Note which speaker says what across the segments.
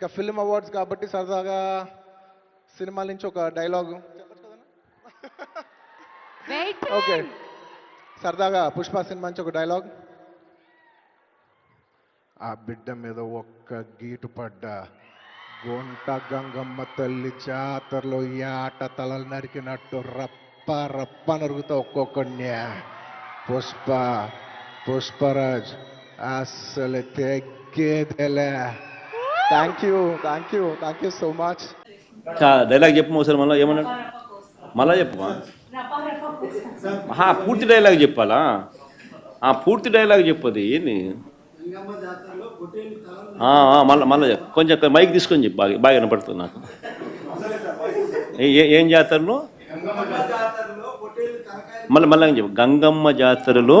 Speaker 1: ఇక film awards కాబట్టి సరదాగా సినిమాల నుంచి ఒక డైలాగ్ ఓకే సరదాగా పుష్ప సినిమా నుంచి ఒక డైలాగ్
Speaker 2: ఆ బిడ్డ మీద ఒక్క గీటు పడ్డ గుంట గంగమ్మ తల్లి జాతరలో ఈ ఆట తలలు నరికినట్టు రప్ప రప్ప నరుగుతా ఒక్కొక్కడిని. పుష్ప పుష్పరాజ్ అస్సలు తెగ్గేదెలే
Speaker 1: thank you thank you thank you so much
Speaker 3: dialogue చెప్పు ఒకసారి మళ్ళీ ఏమన్నాడు మళ్ళా చెప్పు పూర్తి డైలాగ్ చెప్పాలా? ఆ పూర్తి డైలాగ్ చెప్పది ఏంది? మళ్ళీ మళ్ళీ మళ్ళా కొంచెం మైక్ తీసుకొని చెప్పు బాగా బాగా వినపడుతుంది? నాకు ఏ- ఏ- ఏం జాతరలో? మళ్ళీ మళ్ళీ చెప్పు. గంగమ్మ జాతరలో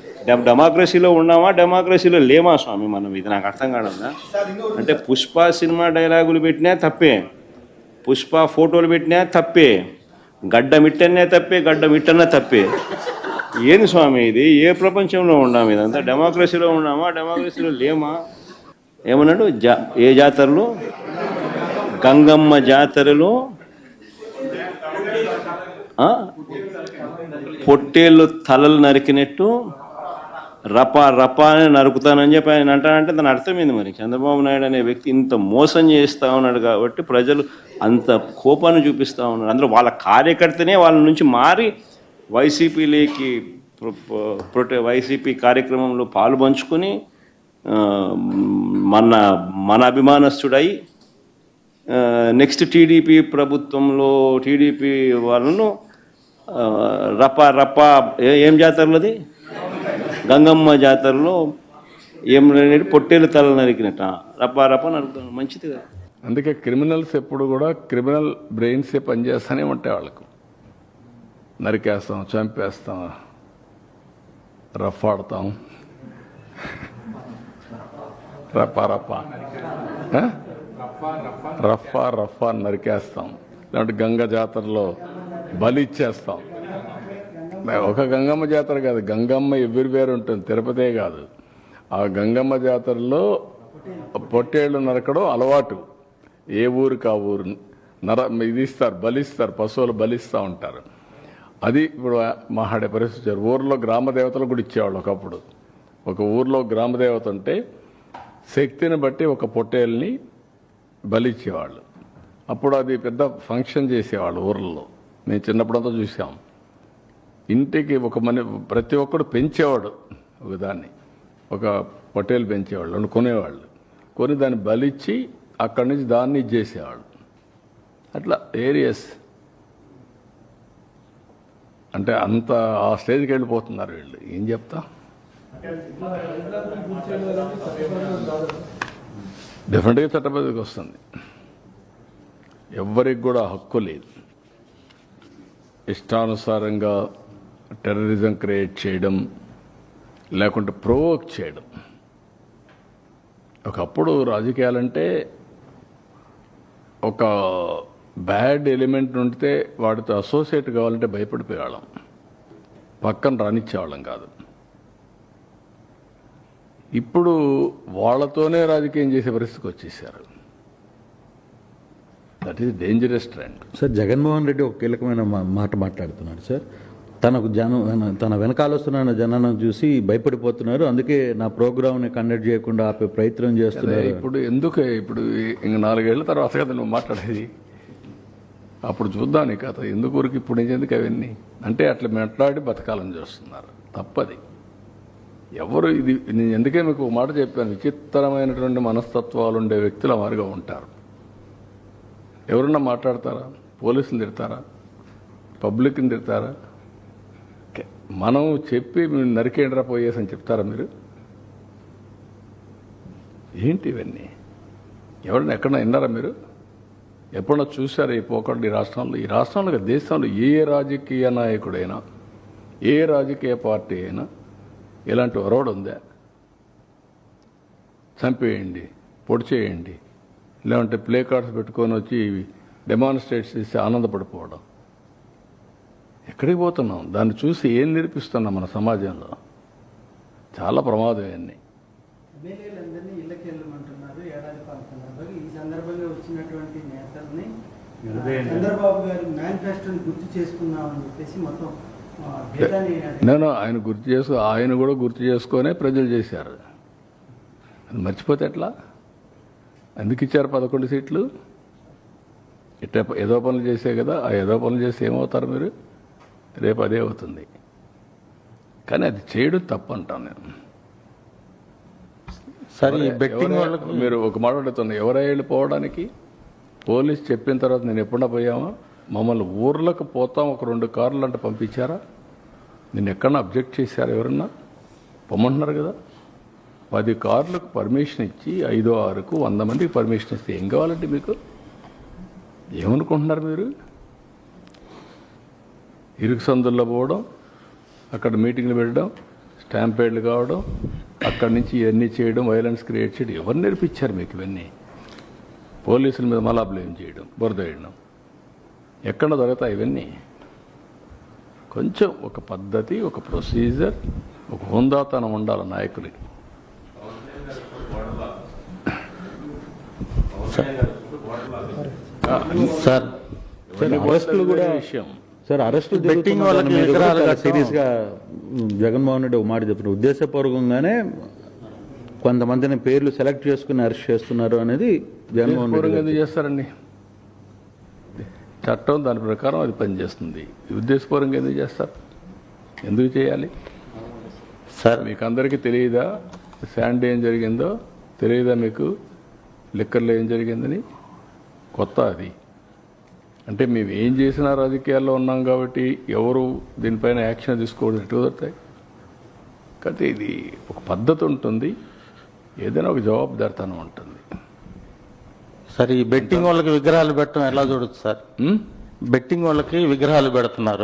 Speaker 3: డెమోక్రసీలో ఉన్నామా? డెమోక్రసీలో లేమా స్వామి మనం? ఇది నాకు అర్థం కావడం అంటే పుష్ప సినిమా డైలాగులు పెట్టినా తప్పే. పుష్ప ఫోటోలు పెట్టినా తప్పే. గడ్డ మిట్టనే తప్పే గడ్డ మిట్టన్నా తప్పే. ఏంది స్వామి ఇది? ఏ ప్రపంచంలో ఉన్నాం ఇదంతా? డెమోక్రసీలో ఉన్నామా? డెమోక్రసీలో లేమా? ఏమన్నాడు? జా ఏ జాతరలో? గంగమ్మ జాతరలో? పొట్టేళ్ళు తలలు నరికినట్టు రప రప అని నరుకుతానని చెప్పి ఆయన అంటానంటే దాని అర్థమైంది మరి? చంద్రబాబు నాయుడు అనే వ్యక్తి ఇంత మోసం చేస్తూ ఉన్నాడు కాబట్టి ప్రజలు అంత కోపాన్ని చూపిస్తూ ఉన్నారు. అందులో వాళ్ళ కార్యకర్తనే వాళ్ళ నుంచి మారి వైసీపీలోకి ప్రొటె వైసీపీ కార్యక్రమంలో పాలు పంచుకొని మన మన అభిమానస్తుడై నెక్స్ట్ టీడీపీ ప్రభుత్వంలో టీడీపీ వాళ్ళను రపా రప రప ఏం జాతరలది? గంగమ్మ జాతరలో ఏం పొట్టేలు తల నరికినట్ట. రప రప నరుకుతాను మంచిది కదా.
Speaker 4: అందుకే క్రిమినల్స్ ఎప్పుడు కూడా క్రిమినల్ బ్రెయిన్సే పనిచేస్తూనే ఉంటాయి వాళ్ళకు. నరికేస్తాం చంపేస్తాం రఫ్ ఆడతాం. రఫా రఫా రఫా నరికేస్తాం. లేదంటే గంగ జాతరలో బలి ఇచ్చేస్తాం. ఒక గంగమ్మ జాతర కాదు గంగమ్మ ఎవ్రీవేర్ ఉంటుంది తిరుపతే కాదు. ఆ గంగమ్మ జాతరలో పొట్టేళ్ళు నరకడం అలవాటు. ఏ ఊరికి ఆ ఊరు నర ఇది ఇస్తారు బలిస్తారు పశువులు బలిస్తూ ఉంటారు. అది ఇప్పుడు మహాడే పరిస్థితి ఊర్లో గ్రామదేవతలు కూడా ఇచ్చేవాళ్ళు ఒకప్పుడు. ఒక ఊర్లో గ్రామదేవత ఉంటే శక్తిని బట్టి ఒక పొట్టేల్ని బలిచ్చేవాళ్ళు. అప్పుడు అది పెద్ద ఫంక్షన్ చేసేవాళ్ళు ఊర్లలో మేము చిన్నప్పుడంతా చూసాం. ఇంటికి ఒక మన ప్రతి ఒక్కడు పెంచేవాడు ఒకదాన్ని ఒక పొటేలు పెంచేవాళ్ళు అని కొనేవాళ్ళు. కొని దాన్ని బలిచ్చి అక్కడి నుంచి దాన్ని ఇచ్చేసేవాళ్ళు. అట్లా ఏరియస్. అంటే అంత ఆ స్టేజ్కి వెళ్ళిపోతున్నారు వీళ్ళు. ఏం చెప్తా? డెఫినెట్గా చట్టబద్ధకి వస్తుంది. ఎవ్వరికి కూడా హక్కు లేదు. ఇష్టానుసారంగా టెర్రరిజం క్రియేట్ చేయడం లేకుంటే ప్రోవోక్ చేయడం. ఒకప్పుడు రాజకీయాలంటే ఒక బ్యాడ్ ఎలిమెంట్ ఉంటే వాడితో అసోసియేట్ కావాలంటే భయపడిపోయేవాళ్ళం. పక్కన రానిచ్చేవాళ్ళం కాదు. ఇప్పుడు వాళ్ళతోనే రాజకీయం చేసే పరిస్థితికి వచ్చేసారు. That is dangerous trend
Speaker 5: sir Jaganmohan Reddy ఒక కీలకమైన మాట మాట్లాడుతున్నాడు సార్. తనకు జనం తన వెనకాల వస్తున్న జనాన్ని చూసి భయపడిపోతున్నారు. అందుకే నా ప్రోగ్రామ్ని కండక్ట్ చేయకుండా ఆపే ప్రయత్నం చేస్తున్నారు.
Speaker 4: ఇప్పుడు ఎందుకు ఇప్పుడు ఇంక నాలుగేళ్ళ తర్వాత కదా నువ్వు మాట్లాడేది? అప్పుడు చూద్దాం నీ కథ. ఎందుకు ఊరికి ఇప్పుడు ఎందుకు అవన్నీ? అంటే అట్లా మాట్లాడి బతకాలని చూస్తున్నారు. తప్పది. ఎవరు ఇది నేను ఎందుకే మీకు మాట చెప్పాను? విచిత్రమైనటువంటి మనస్తత్వాలు ఉండే వ్యక్తులు వారుగా ఉంటారు. ఎవరన్నా మాట్లాడతారా? పోలీసులు తిడతారా? పబ్లిక్ని తిడతారా? మనం చెప్పి నరికేండ్రా పోయేసి అని చెప్తారా మీరు? ఏంటి ఇవన్నీ? ఎవరన్నా ఎక్కడన్నా విన్నారా మీరు? ఎప్పుడన్నా చూశారా ఈ పోకడ ఈ రాష్ట్రంలో? ఈ రాష్ట్రంలో దేశంలో ఏ రాజకీయ నాయకుడైనా ఏ రాజకీయ పార్టీ అయినా ఇలాంటి ఒరవడు ఉందా? చంపేయండి పొడి చేయండి లేదంటే ప్లే కార్డ్స్ పెట్టుకొని వచ్చి డెమాన్స్ట్రేట్ చేసి ఆనందపడిపోవడం. ఎక్కడికి పోతున్నాం? దాన్ని చూసి ఏం నేర్పిస్తున్నాం మన సమాజంలో? చాలా ప్రమాదం ఇవన్నీ. నేను ఆయన గుర్తు చేసుకో ఆయన కూడా గుర్తు చేసుకొనే ప్రజలు చేశారు. అది మర్చిపోతే ఎట్లా? ఎందుకు ఇచ్చారు పదకొండు సీట్లు? ఇట్ట ఏదో పనులు చేసే కదా ఆ ఏదో పనులు చేస్తే ఏమవుతారు మీరు? రేపు అదే అవుతుంది. కానీ అది చేయడం తప్పు అంటాను నేను.
Speaker 5: సార్ బెట్టింగ్ వాళ్ళకి
Speaker 4: మీరు ఒక మాట అడుగుతున్నా ఎవరై వెళ్ళిపోవడానికి? పోలీస్ చెప్పిన తర్వాత నేను ఎప్పుడన్నా పోయామా? మమ్మల్ని ఊర్లకు పోతాం ఒక రెండు కార్లు అంటే పంపించారా? నేను ఎక్కడన్నా అబ్జెక్ట్ చేశారా ఎవరన్నా? పొమ్మంటున్నారు కదా. పది కార్లకు పర్మిషన్ ఇచ్చి ఐదో ఆరుకు వంద మందికి పర్మిషన్ ఇస్తే ఏం కావాలంటే మీకు? ఏమనుకుంటున్నారు మీరు? ఇరుకు సందుల్లో పోవడం అక్కడ మీటింగ్లు పెట్టడం స్టాంపేడ్లు కావడం అక్కడి నుంచి ఇవన్నీ చేయడం వైలెన్స్ క్రియేట్ చేయడం ఎవరు నేర్పించారు మీకు ఇవన్నీ? పోలీసుల మీద మళ్ళా బ్లేమ్ చేయడం బురద వేయడం. ఎక్కడ దొరుకుతాయి ఇవన్నీ? కొంచెం ఒక పద్ధతి ఒక ప్రొసీజర్ ఒక హుందాతనం ఉండాలి నాయకులకి.
Speaker 5: సార్ అరెస్టులు కూడా
Speaker 4: విషయం.
Speaker 5: సార్ అరెస్టు
Speaker 6: బెట్టింగ్ వాళ్ళకి విగ్రహాలు కట్టడం.
Speaker 5: సీరియస్గా ఉమ్, జగన్మోహన్ రెడ్డి ఒక మాట చెప్పిన ఉద్దేశపూర్వకంగానే కొంతమందిని పేర్లు సెలెక్ట్ చేసుకుని అరెస్ట్ చేస్తున్నారు అనేది జగన్మోహన్ రెడ్డి
Speaker 4: చేస్తారండి? చట్టం దాని ప్రకారం అది పనిచేస్తుంది. ఉద్దేశపూర్వంగా ఎందుకు చేస్తారు? ఎందుకు చేయాలి?
Speaker 6: సార్
Speaker 4: మీకు అందరికీ తెలియదా? శాండీ ఏం జరిగిందో? తెలియదా మీకు? లిక్కర్లో ఏం జరిగిందని? కొత్త అది. అంటే మేము ఏం చేసినా రాజకీయాల్లో ఉన్నాం కాబట్టి ఎవరు దీనిపైన యాక్షన్ తీసుకోవడం ఎటు కుదురుతాయి? కాబట్టి ఇది ఒక పద్ధతి ఉంటుంది. ఏదైనా ఒక జవాబుదారితనం ఉంటుంది.
Speaker 6: సార్ ఈ బెట్టింగ్ వాళ్ళకి విగ్రహాలు పెట్టడం ఎలా చూడొచ్చు సార్? బెట్టింగ్ వాళ్ళకి విగ్రహాలు పెడుతున్నారు.